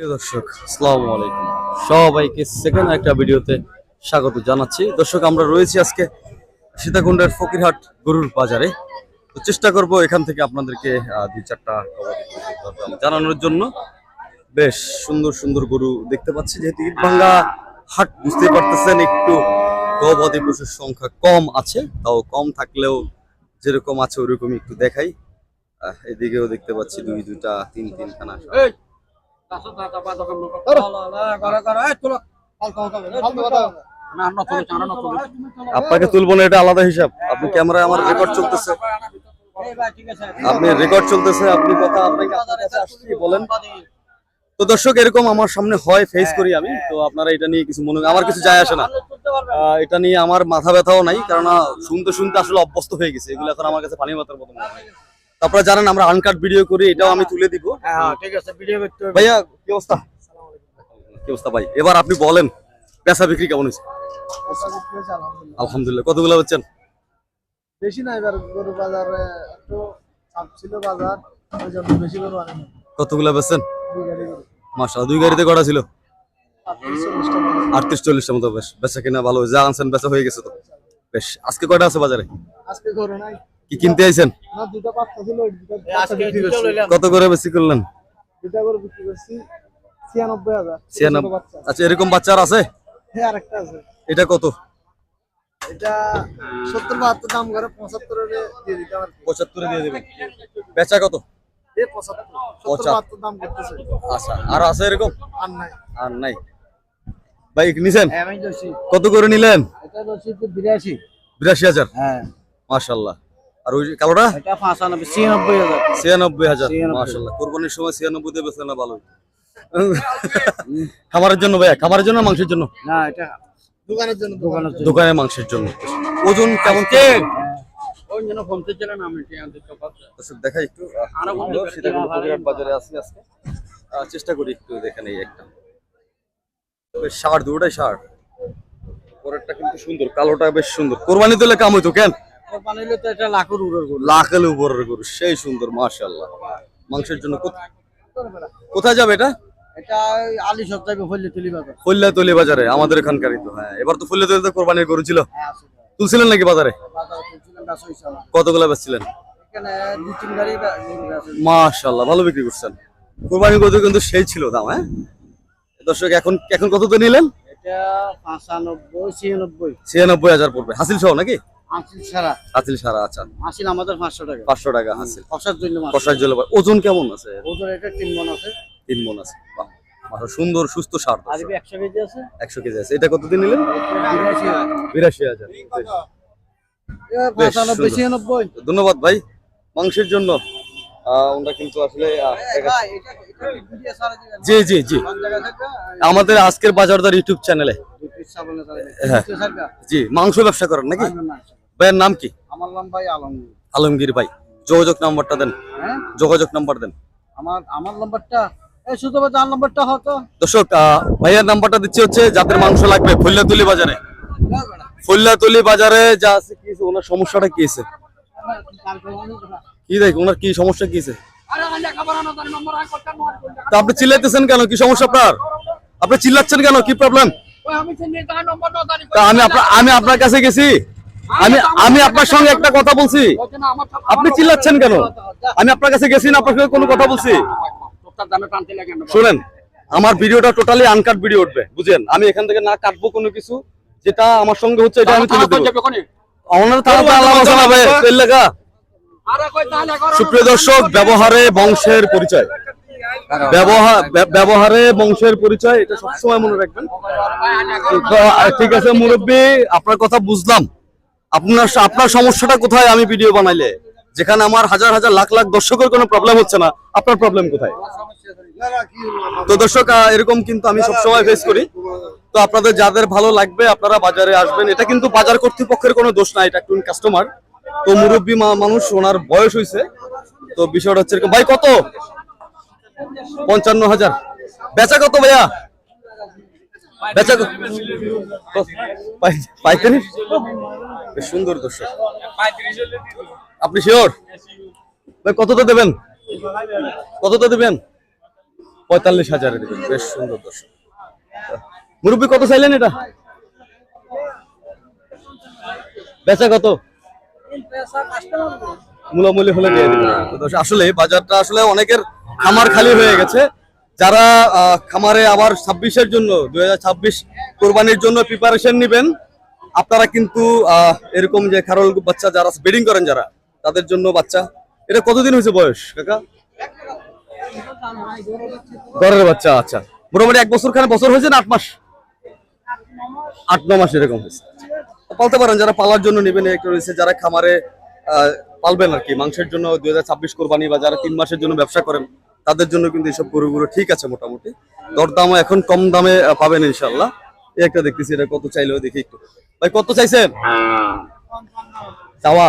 দর্শক, আসসালামু আলাইকুম। সবাইকে সেকেন্ড একটা ভিডিওতে স্বাগত জানাচ্ছি। দর্শক, আমরা রয়েছি আজকে সীতাকুণ্ডের ফকিরহাট গরুর বাজারে। তো চেষ্টা করব এখান থেকে আপনাদেরকে দুই চারটা জানানোর জন্য। বেশ সুন্দর সুন্দর গরু দেখতে পাচ্ছি। যেহেতু ইটভাঙ্গা হাট বুঝতে পারতেছেন, একটু গবাদি পশুর সংখ্যা কম আছে। তাও কম থাকলেও যেরকম আছে, ওরকমই একটু দেখাই। এদিকেও দেখতে পাচ্ছি দুই, দুইটা, তিন, তিনখানা। আপনাকে তুলবো না এটা আলাদা হিসাব। আপনি ক্যামেরায় আমার রেকর্ড চলতেছে। আপনি রেকর্ড চলতেছে আপনি কথা আপনাকে আপনার কাছে আসছি বলেন। তো দর্শক এরকম আমার সামনে হয় ফেস করি আমি। তো আপনারা এটা নিয়ে কিছু মনে আমার কিছু যায় আসে না। আহ, এটা নিয়ে আমার মাথা ব্যথাও নাই কারণ শুনতে শুনতে আসলে অভ্যস্ত হয়ে গেছে। এগুলো এখন আমার কাছে পানি মাতার মতো মনে হয়। আপনারা জানেন আমরা আনকাট ভিডিও করি এটাও আমি তুলে দিব। ভাইয়া কি অবস্থা? কি অবস্থা ভাই? এবার আপনি বলেন পেশা বিক্রি কেমন হয়েছে? আলহামদুলিল্লাহ। কতগুলো হচ্ছেন বেশি না এবার গরু বাজারে একটু চাপ ছিল বাজার ওই জন্য বেশি গরু আনেনি। কতগুলো বেচছেন? দুই গাড়িতে কটা ছিল? আটত্রিশ চল্লিশটা মতো বেশ। বেচা কিনা ভালো যা আনছেন বেচা হয়ে গেছে তো। বেশ আজকে কয়টা আছে বাজারে? আজকে গরু নাই। কি কিনতে আইছেন? কত করে বেশি করলেন? আচ্ছা এরকম বাচ্চার আছে? হ্যাঁ আরেকটা আছে। এটা কত? পঁচাত্তর দিয়ে পঁচাত্তরে দিয়ে দেবেন। বেচা কত? এ পঁচাত্তর। পঁচাত্তর। দাম আচ্ছা আর আছে এরকম? আর নাই। আর নাই। ভাই নিছেন? কত করে নিলেন? এটা বিরাশি। বিরাশি হাজার? হ্যাঁ। মাশাল্লাহ। আর ওই যে কালোটা? ছিয়ানব্বই হাজার। ছিয়ানব্বই হাজার কোরবানির সময় ছিয়ানব্বই দিয়ে বেচলে না ভালো খামারের জন্য ভাইয়া? খামারের জন্য মাংসের জন্য? না এটা দোকানের জন্য। দোকানের জন্য। দোকানে মাংসের জন্য। ওজন কেমন আমি দেখাই একটু বাজারে আছি আজকে। আহ, চেষ্টা করি একটু দেখে নেই একটা। বেশ শার্ট দুটাই শার্ট পরেরটা কিন্তু সুন্দর কালোটা বেশ সুন্দর। কোরবানি দিলে কাম হইতো কেন? কোরবানি হলে তো এটা লাখের উপর গরু। লাখের উপরের গরু সেই সুন্দর মাংসের জন্য কোথায় যাবে এটা? এটা আলি সপ্তাহে হইলে বাজার। ফুল্লাতলি বাজারে আমাদের এখানকারই তো হ্যাঁ। এবার তো ফুল্লাতলিতে কোরবানির গরু ছিল। হ্যাঁ তুলছিলেন নাকি বাজারে? কতগুলো বেচছিলেন? ভালো বিক্রি করছেন। কোরবানির গরু কিন্তু সেই ছিল দাম হ্যাঁ? দর্শক এখন এখন কত তো নিলেন? এটা পাঁচানব্বই ছিয়ানব্বই। ছিয়ানব্বই হাজার পড়বে। হাসিল সহ নাকি? ছাড়া আচ্ছা। আমাদের পাঁচশো টাকা। পাঁচশো টাকা কষার জন্য ওজন কেমন আছে? ওজন এটা তিন আছে। বাহ, সুন্দর সুস্থ সার আর একশো কেজি আছে। একশো কেজি আছে। এটা কতদিন নিলেন? ধন্যবাদ ভাই। মাংসের জন্য কিন্তু আসলে? জি জি জি? আমাদের আজকের বাজারদার ইউটিউব চ্যানেলে। হ্যাঁ। জি মাংস ব্যবসা করেন নাকি? ভাইয়ের নাম কি? আমার নাম ভাই আলমগীর। আলমগীর ভাই। যোগাযোগ নাম্বারটা দেন। হ্যাঁ? যোগাযোগ নাম্বার দেন। আমার আমার নম্বরটা এই শুধু যার নম্বরটা হতো দর্শক ভাইয়ার নাম্বারটা দিচ্ছি হচ্ছে যাদের মাংস লাগবে ফুল্লাতুলি বাজারে। ফুল্লাতুলি বাজারে যা আছে কি ওনার সমস্যাটা কি আছে? কি দেখ ওনার কি সমস্যা কি আছে? তা আপনি চিল্লাইতেছেন কেন? কি সমস্যা আপনার? আপনি চিল্লাচ্ছেন কেন? কি প্রবলেম তা আমি আপনার আমি আপনার কাছে গেছি। আমি আমি আপনার সঙ্গে একটা কথা বলছি। আপনি চিল্লাচ্ছেন কেন? আমি আপনার কাছে গেছি না, আপনার সঙ্গে কোনো কথা বলছি? শুনেন, আমার ভিডিওটা টোটালি আনকাট ভিডিও উঠবে বুঝেন আমি এখান থেকে না কাটবো কোনো কিছু, যেটা আমার সঙ্গে হচ্ছে, এটা আমি তুলে দেবো তো আলাদা তেল লেখা সুপ্রিয় দর্শক, ব্যবহারে বংশের পরিচয়। ব্যবহার ব্যবহারে বংশের পরিচয়, এটা সবসময় মনে রাখবেন। ঠিক আছে, মুরব্বী, আপনার কথা বুঝলাম। আপনার আপনার সমস্যাটা কোথায় আমি ভিডিও বানাইলে? যেখানে আমার হাজার হাজার লাখ লাখ দর্শকের কোনো প্রবলেম হচ্ছে না, আপনার প্রবলেম কোথায়? তো দর্শক এরকম কিন্তু আমি সবসময় ফেস করি। তো আপনাদের যাদের ভালো লাগবে, আপনারা বাজারে আসবেন। এটা কিন্তু বাজার কর্তৃপক্ষের কোনো দোষ নাই এটা একজন কাস্টমার তো মুরব্বী মানুষ, ওনার বয়স হয়েছে তো বিষয়টা হচ্ছে এরকম। ভাই, কত? পঞ্চান্ন হাজার। বেচা কত ভাইয়া? বেচা? পাইকারি? সুন্দর দর্শক। আপনি শিওর? ভাই কতটা দেবেন? কতটা দেবেন? পঁয়তাল্লিশ হাজারে দেবেন। বেশ সুন্দর দর্শক। মুরব্বী কত চাইলেন এটা? বেচা কত? মূলামূলি হলে দিয়ে আসলে বাজারটা আসলে অনেকের খামার খালি হয়ে গেছে। যারা খামারে আবার ছাব্বিশের জন্য দুই হাজার ছাব্বিশ কোরবানির জন্য প্রিপারেশন নেবেন আপনারা কিন্তু এরকম যে খারল বাচ্চা যারা ব্রিডিং করেন যারা, তাদের জন্য বাচ্চা, এটা কতদিন হয়েছে বয়স, কাকা? ঘরের বাচ্চা আচ্ছা। মোটামুটি এক বছর খানে বছর হয়েছে না আট মাস? আট, ন মাস এরকম হয়েছে। পালতে পারেন, যারা পালার জন্য নেবেন একটা রয়েছে, যারা খামারে পালবেন আর কি, মাংসের জন্য দুই হাজার ছাব্বিশ কোরবানি বা যারা তিন মাসের জন্য ব্যবসা করেন, তাদের জন্য কিন্তু এইসব গরুগুলো ঠিক আছে মোটামুটি। দরদামও এখন কম দামে পাবেন ইনশাল্লাহ এই একটা দেখতেছি, এটা কত চাইলেও দেখি একটু। ভাই কত চাইছেন? চাওয়া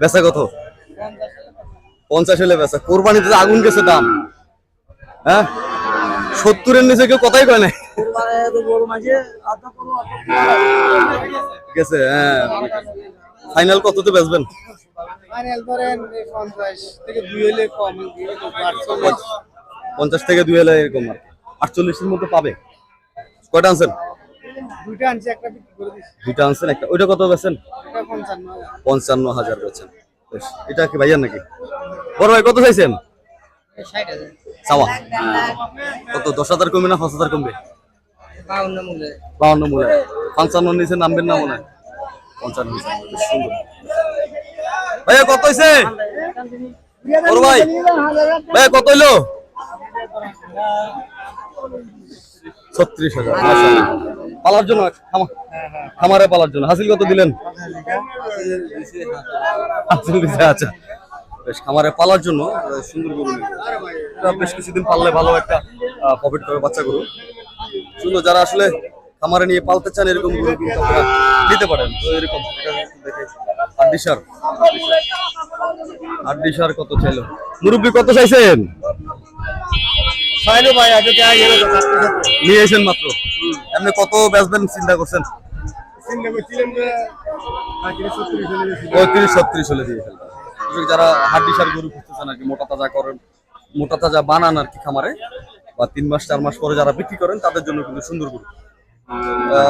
বেচা কত? পঞ্চাশ হলে বেচা। কোরবানিতে আগুন গেছে দাম। হ্যাঁ? সত্তরের নিচে কেউ কথাই কয় নাই? গেছে হ্যাঁ। ফাইনাল কততে বেচবেন? পঞ্চাশ থেকে দুই হলে এরকম আর আটচল্লিশের মধ্যে পাবে। কয়টা আনছেন? দুইটা আনছি একটা বিক্রি করে দিচ্ছি দুইটা আনছেন একটা ওইটা কত বেচেন? পঞ্চান্ন হাজার। বেচেন। এটা কি ভাইয়ার নাকি? বড় ভাই কত চাইছেন? চাওয়া। কত দশ হাজার কমবে না পাঁচ হাজার কমবে? বাউন্ন মূল্য পঞ্চান্ন নিচে নামবেন না মনে হয়? পঞ্চান্ন সুন্দর। ভাইয়া কত হয়েছে বড় ভাই। ভাইয়া কত হইল? ছত্রিশ হাজার। পালার জন্য খামারে পালার জন্য। হাসিল কত দিলেন? আচ্ছা। বেশ, খামারে পালার জন্য সুন্দর গরু বেশ কিছুদিন পাললে ভালো একটা প্রফিট করে বাচ্চা গরু। সুন্দর, যারা আসলে খামারে নিয়ে পালতে চান, এরকম গরু কিন্তু আপনারা নিতে পারেন। তো এরকম। আড্ডিসার আড্ডিসার কত চাইলো? মুরব্বী কত চাইছেন? ছয়লো ভাই আগে নিয়ে এসেন মাত্র। এমনি কত বেচবেন চিন্তা করছেন? পঁয়ত্রিশ, ছত্রিশ যারা হাড্ডিসার গরু খুঁজতেছেন আর কি, মোটা তাজা করেন, মোটা তাজা বানান আর কি খামারে, বা তিন মাস, চার মাস পরে যারা বিক্রি করেন, তাদের জন্য কিন্তু সুন্দর গরু।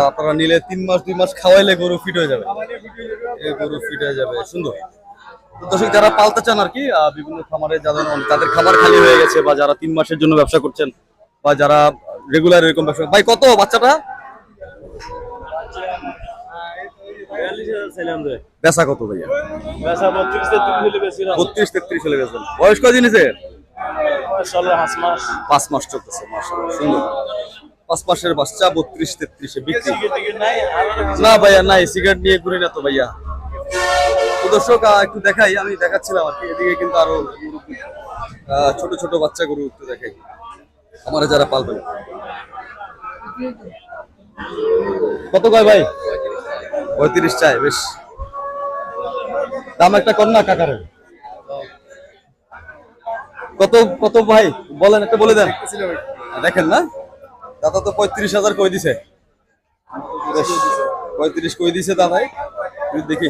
আপনারা নিলে তিন মাস, দুই মাস খাওয়াইলে গরু ফিট হয়ে যাবে। এই গরু ফিট হয়ে যাবে, সুন্দর। দর্শক, যারা পালতে চান আর কি বিভিন্ন খামারে যাদের তাদের খাবার খালি হয়ে গেছে বা যারা তিন মাসের জন্য ব্যবসা করছেন বা যারা রেগুলার এরকম ব্যবসা ভাই, কত বাচ্চাটা? বত্রিশ, তেত্রিশ হলে পাঁচ মাস চলতেছে সুন্দর। পাঁচ মাসের বাচ্চা বত্রিশ, তেত্রিশে বিক্রি। না ভাইয়া, নাই, সিগারেট নিয়ে ঘুরি না তো ভাইয়া। তো দর্শক একটু দেখাই, আমি দেখাচ্ছিলাম আর কি। এদিকে কিন্তু আরও ছোট ছোট বাচ্চা গরু একটু দেখাই। আমার যারা পালবে। কত কয় ভাই? পঁয়ত্রিশ চাই, বেশ। দাম একটা কর না কাকারের। কত কত ভাই? বলেন, একটা বলে দেন। দেখেন না? দাদা তো পঁয়ত্রিশ হাজার কই দিছে? পঁয়ত্রিশ কই দিছে দাদাই? দেখি।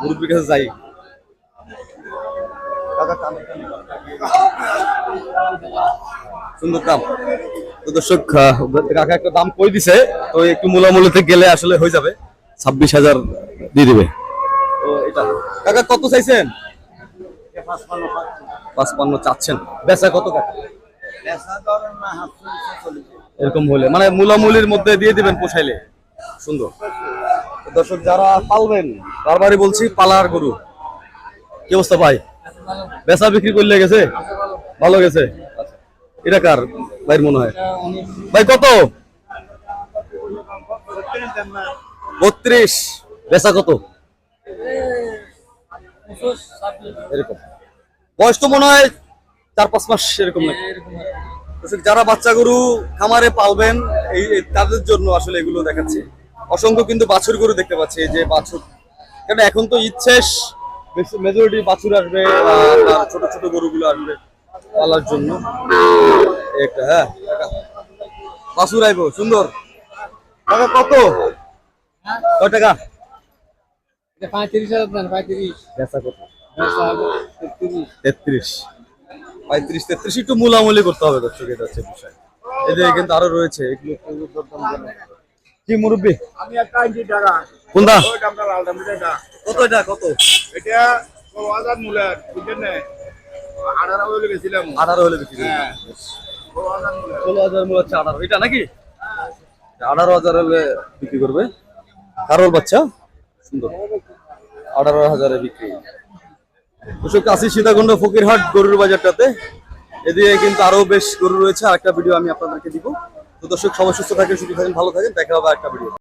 মুরব্বীর কাছে যাই। সুন্দর দাম। তো দর্শক কাকা একটা দাম কই দিছে? তো একটু মূলামূলিতে গেলে আসলে হয়ে যাবে। ছাব্বিশ হাজার দিয়ে দিবে। তো এটা। কাকা কত চাইছেন? পাঁচপান্ন চাচ্ছেন। বেচা কত কাকা? এরকম হলে। মানে মূলামূলির মধ্যে দিয়ে দিবেন পোষাইলে। সুন্দর। দর্শক, যারা পালবেন, বারবারই বলছি, পালার গরু। কি অবস্থা ভাই? বেচা বিক্রি করলে গেছে? ভালো গেছে। এটা কার ভাইয়ের মনে হয়? ভাই, কত? বত্রিশ। বেচা কত? এরকম। বয়স তো মনে হয় চার পাঁচ মাস এরকম নাকি? যারা বাচ্চা গরু খামারে পালবেন এই তাদের জন্য আসলে এগুলো দেখাচ্ছি। অসংখ্য কিন্তু বাছুর গরু দেখতে পাচ্ছি যে বাছুর। কারণ এখন তো শেষ মেজরিটি বাছুর আসবে ছোট ছোট গরুগুলো আসবে পালার জন্য। একটা হ্যাঁ বাছুর আইবো সুন্দর। টাকা কত? কয় টাকা? পঁয়ত্রিশ হাজার পঁয়ত্রিশ। বেচা কত? তেত্রিশ। পঁয়ত্রিশ তেত্রিশ একটু মূলামূলি করতে হবে দর্শক এটা হচ্ছে বিষয়। এদিকে কিন্তু আরও রয়েছে এগুলো কি মুরব্বী? আমি একটা আনছি টাকা। কোনটা? ওই দামটা লাল দাম এটা। কত এটা কত? এটা ষোলো হাজার মূলের বুঝলেন না আঠারো বলে গেছিলাম আঠারো হলে বিক্রি হ্যাঁ। ষোলো হাজার মূলের। ষোলো মূল হচ্ছে আঠারো। এটা নাকি? আঠারো হাজার হলে বিক্রি করবে। কারোর বাচ্চা? সুন্দর। আঠারো হাজারে বিক্রি। দর্শক কাশি সীতাকুণ্ড ফকিরহাট গরুর বাজারটাতে। এদিকে কিন্তু আরও বেশ গরু রয়েছে। আরেকটা ভিডিও আমি আপনাদেরকে দিব। তো দর্শক সবাই সুস্থ থাকেন সুখী থাকেন ভালো থাকেন। দেখা হবে একটা ভিডিও